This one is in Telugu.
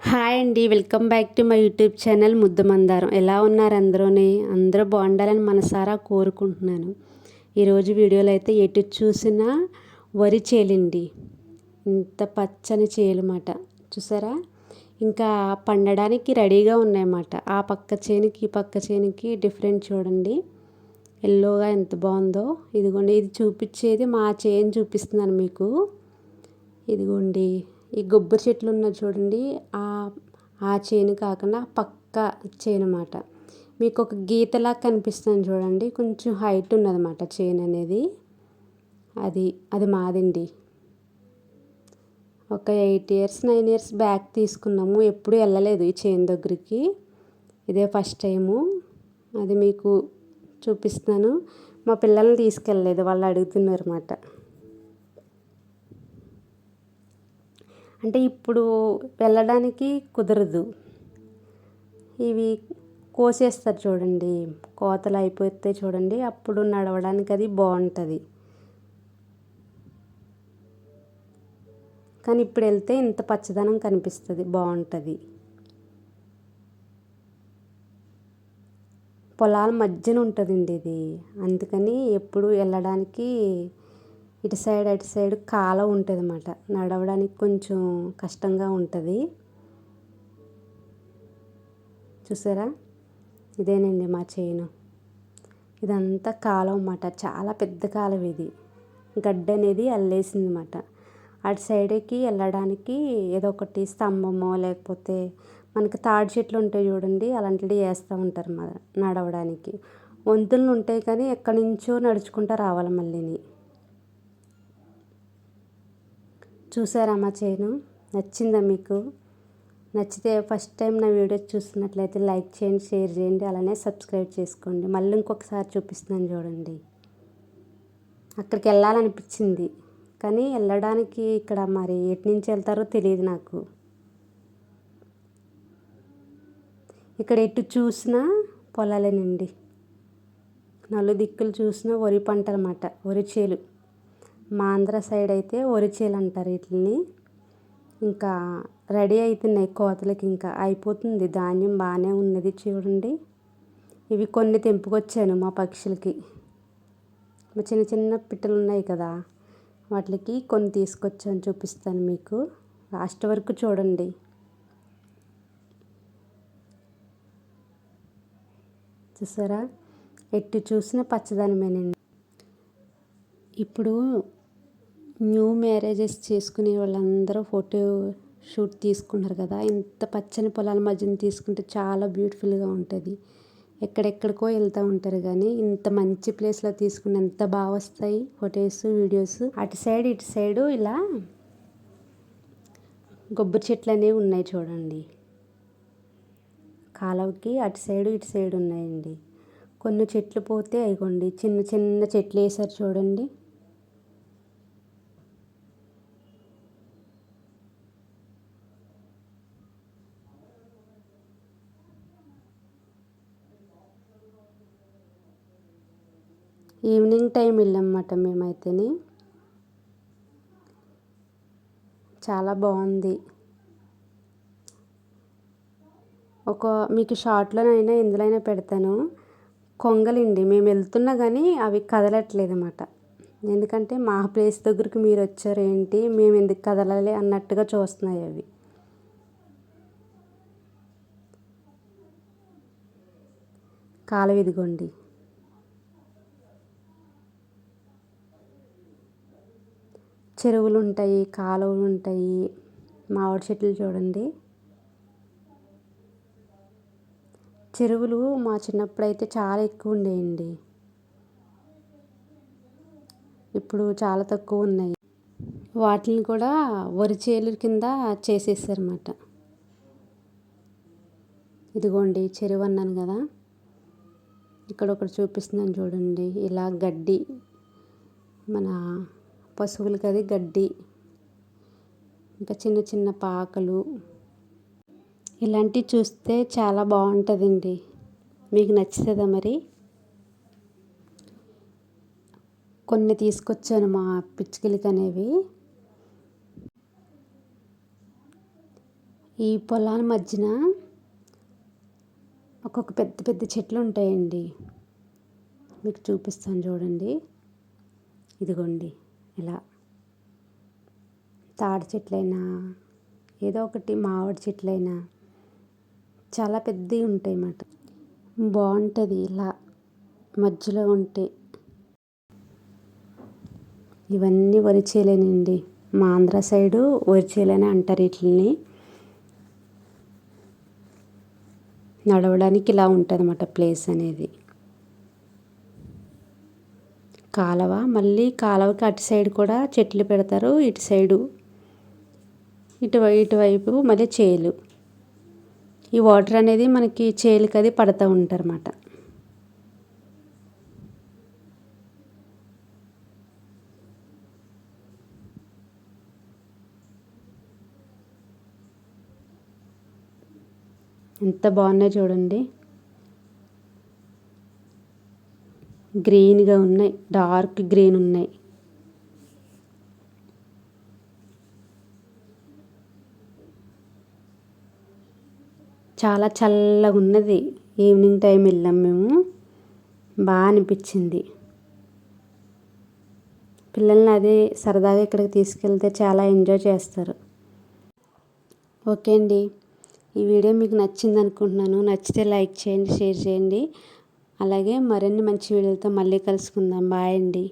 హాయ్ అండి welcome back to my YouTube channel Muddamandaram ఎలా ఉన్నారు అందరూని? అందరూ బాగుండాలని మనసారా కోరుకుంటున్నాను. ఈరోజు వీడియోలో అయితే ఎటు చూసినా వరి చేలండి. ఇంత పచ్చని చేలుమాట. చూసారా? ఇంకా పండడానికి రెడీగా ఉన్నాయన్నమాట. ఆ పక్క చేనికి ఈ పక్క చేనికి డిఫరెంట్ చూడండి. ఎల్లోగా ఎంత బాగుందో. ఇదిగోండి ఇది చూపించేది మా చేను చూపిస్తున్నాను మీకు. ఇదిగోండి. ఈ కొబ్బరి చెట్లు ఉన్న చూడండి ఆ ఆ చేను కాకుండా పక్క చేను అన్నమాట మీకు ఒక గీతలా కనిపిస్తుంది చూడండి కొంచెం హైట్ ఉన్నదన్నమాట చేను అనేది. అది అది మాదండి. ఒక eight years nine years back తీసుకున్నాము ఎప్పుడు వెళ్ళలేదు ఈ చేను దగ్గరికి. ఇదే ఫస్ట్ టైము. అది మీకు చూపిస్తాను మా పిల్లల్ని తీసుకెళ్ళలేదు వాళ్ళు అడుగుతున్నారు అన్నమాట అంటే ఇప్పుడు వెళ్ళడానికి కుదరదు. ఇవి కోసేస్తారు చూడండి. కోతలు అయిపోతే చూడండి. అప్పుడు నడవడానికి అది బాగుంటుంది. కానీ ఇప్పుడు వెళ్తే ఇంత పచ్చదనం కనిపిస్తుంది. బాగుంటుంది. పొలాల మధ్యన ఉంటుందండి ఇది. అందుకని ఎప్పుడు వెళ్ళడానికి ఇటు సైడ్ అటు సైడ్ కాలం ఉంటుంది అన్నమాట నడవడానికి కొంచెం కష్టంగా ఉంటుంది. చూసారా? ఇదేనండి మా చేను. ఇదంతా కాలం అన్నమాట. చాలా పెద్ద కాలం ఇది. గడ్డ అనేది అల్లేసింది అన్నమాట అటు సైడ్కి వెళ్ళడానికి ఏదో ఒకటి స్తంభమో లేకపోతే మనకి తాడి చెట్లు ఉంటాయి చూడండి అలాంటివి వేస్తూ ఉంటారు నడవడానికి. వంతులు ఉంటాయి కానీ ఎక్కడి నుంచో నడుచుకుంటూ రావాలి మళ్ళీని. చూసారా మా చేను? నచ్చిందా మీకు? నచ్చితే ఫస్ట్ టైం నా వీడియో చూస్తున్నట్లయితే లైక్ చేయండి షేర్ చేయండి అలానే సబ్స్క్రైబ్ చేసుకోండి. మళ్ళీ ఇంకొకసారి చూపిస్తున్నాను చూడండి. అక్కడికి వెళ్ళాలనిపించింది. కానీ వెళ్ళడానికి ఇక్కడ మరి ఎటు నుంచి వెళ్తారో తెలియదు నాకు. ఇక్కడ ఎటు చూసినా పొలాలేనండి. నలు దిక్కులు చూసినా వరి పంట అనమాట వరి చేలు. మా ఆంధ్ర సైడ్ అయితే ఒరిచేలు అంటారు వీటిని. ఇంకా రెడీ అవుతున్నాయి కోతలకి ఇంకా అయిపోతుంది. ధాన్యం బాగానే ఉన్నది చూడండి. ఇవి కొన్ని తెంపుకొచ్చాను మా పక్షులకి. మా చిన్న చిన్న పిట్టలు ఉన్నాయి కదా వాటికి కొన్ని తీసుకొచ్చాను చూపిస్తాను మీకు. లాస్ట్ వరకు చూడండి. చూసారా? ఎట్టి చూసిన పచ్చదనమేనండి. ఇప్పుడు న్యూ మ్యారేజెస్ చేసుకునే వాళ్ళందరూ ఫోటో షూట్ తీసుకుంటారు కదా. ఇంత పచ్చని పొలాల మధ్యన తీసుకుంటే చాలా బ్యూటిఫుల్గా ఉంటుంది. ఎక్కడెక్కడికో వెళ్తూ ఉంటారు కానీ ఇంత మంచి ప్లేస్లో తీసుకుని ఎంత బాగా వస్తాయి ఫొటోస్ వీడియోస్. అటు సైడ్ ఇటు సైడు ఇలా కొబ్బరి చెట్లు అనేవి ఉన్నాయి చూడండి. కాలువకి అటు సైడు ఇటు సైడు ఉన్నాయండి. కొన్ని చెట్లు పోతే అయిగోండి చిన్న చిన్న చెట్లు వేసారు చూడండి. ఈవినింగ్ టైం వెళ్ళామన్నమాట మేమైతేని. చాలా బాగుంది. ఒక మీకు షార్ట్లోనైనా ఎందులోనైనా పెడతాను. కొంగలండి మేము వెళ్తున్నా కానీ అవి కదలట్లేదు అన్నమాట ఎందుకంటే మా ప్లేస్ దగ్గరికి మీరు వచ్చారు ఏంటి మేము ఎందుకు కదలాలి అన్నట్టుగా చూస్తున్నాయి అవి. కాలువ ఇదిగోండి. చెరువులు ఉంటాయి కాలువలు ఉంటాయి మామిడి చెట్లు చూడండి. చెరువులు మా చిన్నప్పుడు అయితే చాలా ఎక్కువ ఉండేయండి ఇప్పుడు చాలా తక్కువ ఉన్నాయి వాటిని కూడా వరి చేలు కింద చేసేసారన్నమాట. ఇదిగోండి చెరువు అన్నాను కదా. ఇక్కడ ఒకటి చూపిస్తున్నాను చూడండి. ఇలా గడ్డి మన పశువులకి అది గడ్డి ఇంకా చిన్న చిన్న పాకలు. ఇలాంటివి చూస్తే చాలా బాగుంటుందండి. మీకు నచ్చుతుందా మరి? కొన్ని తీసుకొచ్చాను మా పిచ్చుకలకి అనేవి. ఈ పొలాల మధ్యన ఒక్కొక్క పెద్ద పెద్ద చెట్లు ఉంటాయండి. మీకు చూపిస్తాను చూడండి. ఇదిగోండి. ఇలా తాడి చెట్లైనా ఏదో ఒకటి మామిడి చెట్లైనా చాలా పెద్దవి ఉంటాయి అన్నమాట బాగుంటుంది ఇలా మధ్యలో ఉంటే. ఇవన్నీ వరిచేలేనండి మా ఆంధ్ర సైడు వరిచేలని అంటారు వీటిని నడవడానికి ఇలా ఉంటుంది అన్నమాట ప్లేస్ అనేది. కాలవ. మళ్ళీ కాలవకి అటు సైడ్ కూడా చెట్లు పెడతారు ఇటు సైడు ఇటు ఇటువైపు మళ్ళీ చేలు. ఈ వాటర్ అనేది మనకి చేలుకి అది పడుతూ ఉంటారన్నమాట ఎంత బాగున్నాయి చూడండి. గ్రీన్గా ఉన్నాయి. డార్క్ గ్రీన్ ఉన్నాయి. చాలా చల్లగా ఉన్నది. ఈవినింగ్ టైం వెళ్ళాం మేము. బాగా అనిపించింది. పిల్లల్ని అదే సరదాగా ఇక్కడికి తీసుకెళ్తే చాలా ఎంజాయ్ చేస్తారు. ఓకే అండి. ఈ వీడియో మీకు నచ్చింది అనుకుంటున్నాను నచ్చితే లైక్ చేయండి షేర్ చేయండి. అలాగే మరిన్ని మంచి వీడియోలతో మళ్ళీ కలుసుకుందాం. బాయ్ అండి.